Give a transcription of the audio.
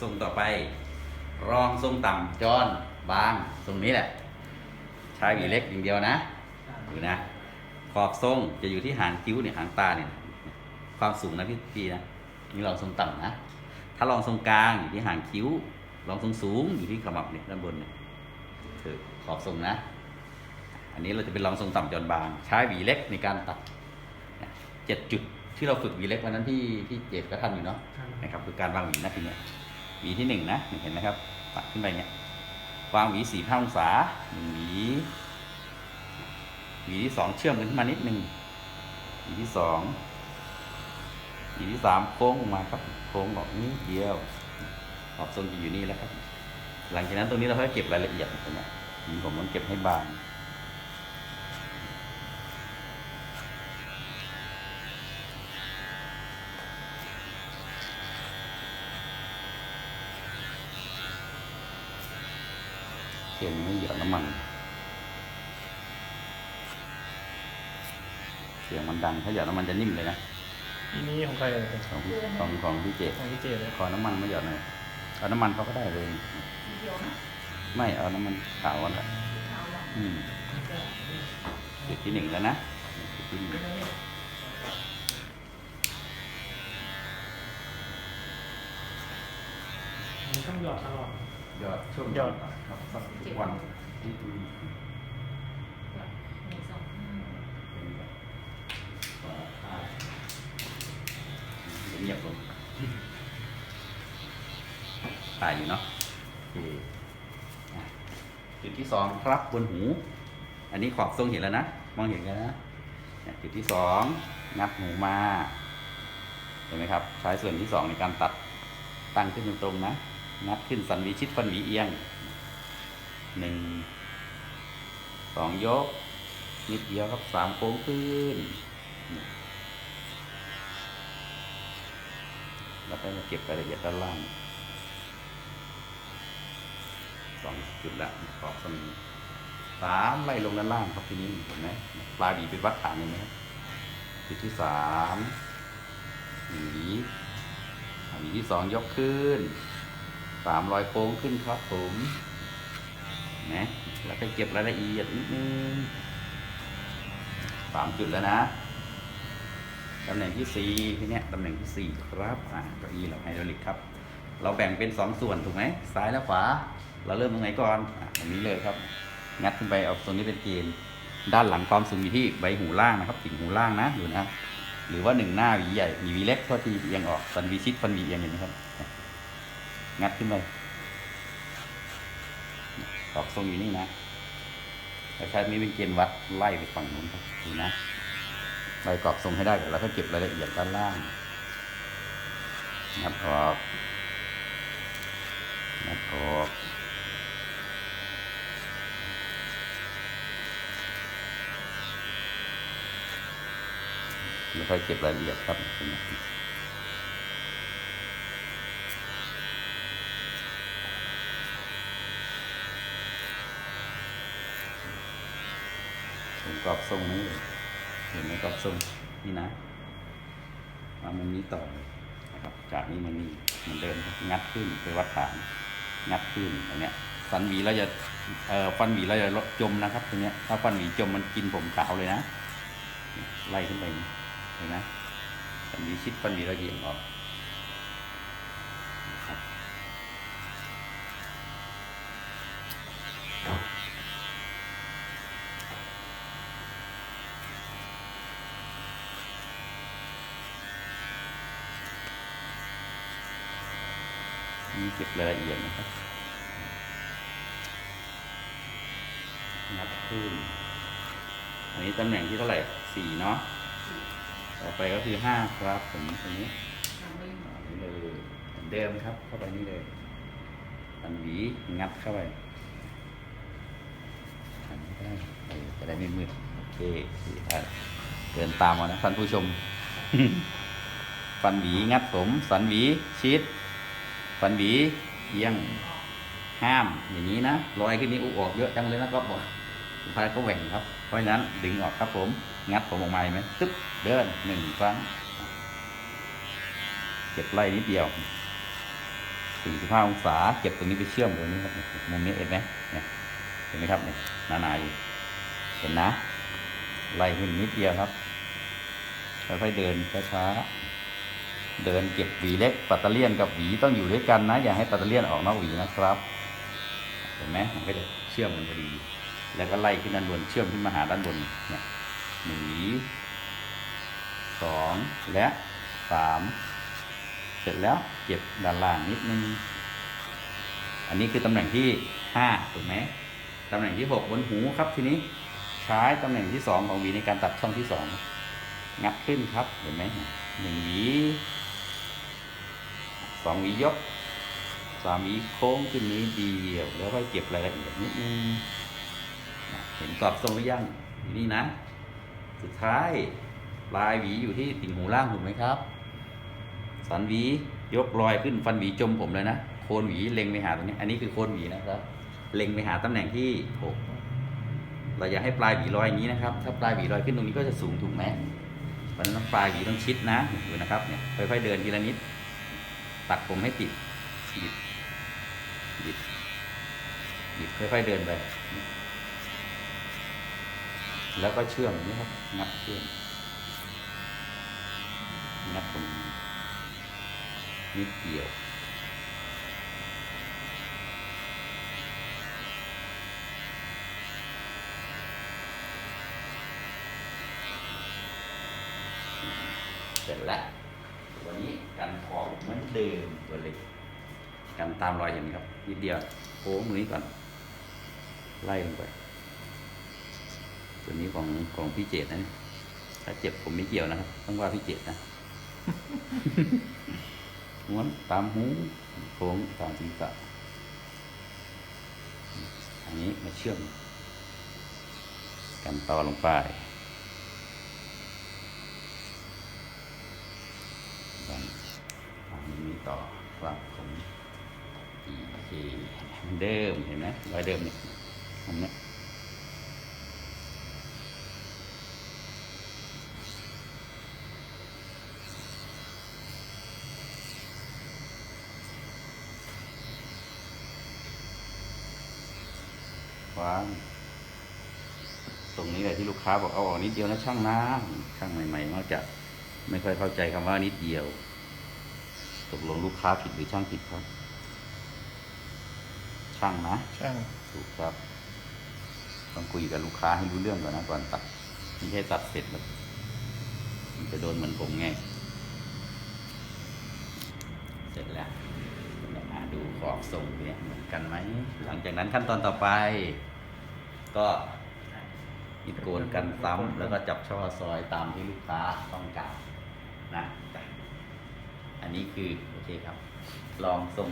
ทรงต่อไป รองทรงต่ำจอนบางทรงนี้แหละ ใช้หวีเล็กอย่างเดียวนะดูนะ ขอบทรงจะอยู่ที่หางคิ้วเนี่ยหางตาเนี่ยความสูงนะพี่พี่นะนี่รองทรงต่ำนะถ้ารองทรงกลางอยู่ที่หางคิ้วรองทรงสูงอยู่ที่ขมับเนี่ยด้านบนเนี่ยคือขอบทรงนะ อันนี้เราจะเป็นรองทรงต่ำจอนบาง ใช้หวีเล็กในการตัดเจ็ดจุดที่เราฝึกหวีเล็กวันนั้นที่ที่เจ็ดก็ทันอยู่เนาะครับนะครับคือการวางหวีนะทีเนี้ย หวีที่หนึ่งนะเห็นไหมครับตัดขึ้นไปเนี้ยวางหวีสี่ห้าองศาหนึ่งหวีหวีที่สองเชื่อมกันขึ้นมานิดหนึ่งหวีที่สองหวีที่สามโค้งลงมาครับโค้งออกนิดเดียวขอบทรงจะอยู่นี่แล้วครับ หลังจากนั้นตรงนี้เราค่อยเก็บรายละเอียดนี้หวีผมต้องเก็บให้บาง เขียนไม่เหยอะน้ำมัน เสียงมันดัง ถ้าหยอดน้ำมันจะนิ่มเลยนะอีนี้ของใครเลยของพี่ของของพี่เจของพี่เจเลยขอน้ำมันไม่หยอดหน่อยเอาน้ำมันเขาก็ได้เลยเดียวนะไม่เอาน้ำมันขาวอะขาวละอืมจุดที่หนึ่งแล้วนะจุดที่หนึ่งมันต้องหยอดตลอดห ยอดช่วงหยอดครับสักวันที่ดูหนึ่งสองห้าเงียบลงตายอยู่เนาะโอเคอะจุดที่สองครับบนหู อันนี้ขอบทรงเห็นแล้วนะ มองเห็นกันนะเนี่ยจุดที่สองงับหูมาเห็นไหมครับ ใช้ส่วนที่สองในการตัดตั้งขึ้นตรงๆนะ งัดขึ้นสันวีชิดฟันหวีเอียงหนึ่งสองยก นิดเดียวครับสามโค้งขึ้น แล้วก็มาเก็บรายละเอียดด้านล่างสองจุดละขอบสมีสามไล่ลงด้านล่างครับทีนี้เห็นไหมปลายหวีเป็นวัดฐานเห็นไหมครับจุดที่สามหวีหวีที่สองยกขึ้น สามรอยโค้งขึ้นครับผมนะแล้วก็เก็บรายละเอียดนิดนึงสามจุดแล้วนะตำแหน่งที่สี่ทีเนี้ยตำแหน่งที่สี่ครับอ่าเก้าอี้เราไฮดรอลิกครับ เราแบ่งเป็นสองส่วนถูกไหมซ้ายและขวา เราเริ่มตรงไหนก่อนอะตรงนี้เลยครับ งัดขึ้นไปเอาตรงนี้เป็นเกณฑ์ด้านหลังความสูงอยู่ที่ใบหูล่างนะครับติ่งหูล่างนะดูนะ หรือว่าหนึ่งหน้าหวีใหญ่มีวีเล็กเท่าที่เอียงออกสันวีชิดฟันวีเอียงเห็นไหมครับ งัดขึ้นไปออกทรงอยู่นี่นะเราใช้นี้เป็นเกณฑ์วัดไล่ไปฝั่งนู้นครับดูนะใบกรอบทรงให้ได้แล้วก็เก็บรายละเอียดด้านล่างงัดออกงัดออกแล้วค่อยเก็บรายละเอียดครับ ผมกรอบทรงนี้เลยเห็นไหมกรอบทรงนี่นะเอามันนี้ต่อเลยนะครับ จากนี้มันนี่เหมือนเดิมงัดขึ้นไปวัดฐาน งัดขึ้นอย่างเนี้ยสันหวีเราจะเอ่อฟันหวีเราจะลดจมนะครับตรงเนี้ยถ้าฟันหวีจมมันกินผมขาวเลยนะไล่ขึ้นไปเห็นไหมสันหวีชิดฟันหวีเราเหยียงออกครับ นี่เก็บรายละเอียดนะครับ นับขึ้น อันนี้ตำแหน่งที่เท่าไหร่สี่เนาะ ต่อไปก็คือห้าครับผมตรงนี้อันนี้เลยเหมือนเดิมครับ เข้าไปนี่เลยอันหวีงัดเข้าไปทำไม่ได้จะได้ไม่มืดโอเคอะเดินตามมานะท่านผู้ชม ฟันหวีงัดผม สันหวีชิด ฟันหวีเอียงห้ามอย่างนี้นะรอยขึ้นนี้อุออกเยอะจังเลยนะครับบอกสุดท้ายก็แหว่งครับ เพราะฉะนั้นดึงออกครับผม งัดผมออกมาไหมตึ๊บเดินหนึ่งครั้งเก็บไล่นิดเดียว45องศาเก็บตรงนี้ไปเชื่อมตรงนี้ครับมุมนี้เห็นไหมเนี่ยเห็นไหมครับเนี่ยหนาๆอยู่เห็นนะ ไล่ขึ้นนิดเดียวครับค่อยๆเดินช้าๆ เดินเก็บหวีเล็กปัตเตเลียนกับหวีต้องอยู่ด้วยกันนะ อย่าให้ปัตเตเลียนออกนอกหวีนะครับ เห็นไหมมันก็จะเชื่อมกันพอดี แล้วก็ไล่ขึ้นด้านบนเชื่อมขึ้นมาหาด้านบนเนี่ยหนึ่งหวีสองและสามเสร็จแล้วเก็บด้านล่างนิดนึง อันนี้คือตำแหน่งที่ห้าถูกไหมตำแหน่งที่หกบนหูครับทีนี้ใช้ตำแหน่งที่สองของหวีในการตัดช่องที่สองงัดขึ้นครับเห็นไหมหนึ่งหวี สองหวียกสามหวีโค้งขึ้นนี้เดียว แล้วก็เก็บรายละเอียดนิดนึงเห็นกรอบทรงหรือยังนี่นะ สุดท้ายปลายหวีอยู่ที่ติ่งหูล่างถูกไหมครับ สันหวียกลอยขึ้นฟันหวีจมผมเลยนะโคนหวีเล็งไปหาตรงนี้ อันนี้คือโคนหวีนะครับเล็งไปหาตำแหน่งที่หกเราอย่าให้ปลายหวีลอยอย่างนี้นะครับ ถ้าปลายหวีลอยขึ้นตรงนี้ก็จะสูงถูกไหมเพราะฉะนั้นปลายหวีต้องชิดนะดูนะครับเนี่ยค่อยๆเดินทีละนิด ตัดผมให้ติดหยิบหยิบหยิบค่อยๆเดินไป แล้วก็เชื่อมนี้ครับงัดเชื่อมงัดตรงนี้นิดเดียวเสร็จแล้ว กันขอบเหมือนเดิมตัวเล็กกันตามรอยเห็นครับนิดเดียวโค้งมือนี้ก่อน ไล่ลงไป ตัวนี้ของของพี่เจตนะนี่ถ้าเจ็บผมไม่เกี่ยวนะครับ ต้องว่าพี่เจตนะม้วนตามหูโค้งตามศีรษะอันนี้มาเชื่อม กันต่อลงไป ต่อว่าผมโอเคเหมือนเดิมเห็นไหมรอยเดิมเนี่ยตรงเนี้ยวางตรงนี้แหละที่ลูกค้าบอกเอาออกนิดเดียวนะช่างนะช่างใหม่ๆมักจะไม่ค่อยเข้าใจคำว่านิดเดียว ตกลงลูกค้าผิดหรือช่างผิดครับ ช่างนะ ช่างถูกครับ ต้องคุยกับลูกค้าให้รู้เรื่องก่อนนะก่อนตัดไม่ใช่ตัดเสร็จแล้วมันจะโดนเหมือนผมไง เสร็จแล้วอ่าดูขอบทรงเนี่ยเหมือนกันไหม หลังจากนั้นขั้นตอนต่อไป ก็อิดโกนกันซ้ำแล้วก็จับช่อซอยตามที่ลูกค้าต้องการนะ อันนี้คือโอเคครับ ลองทรง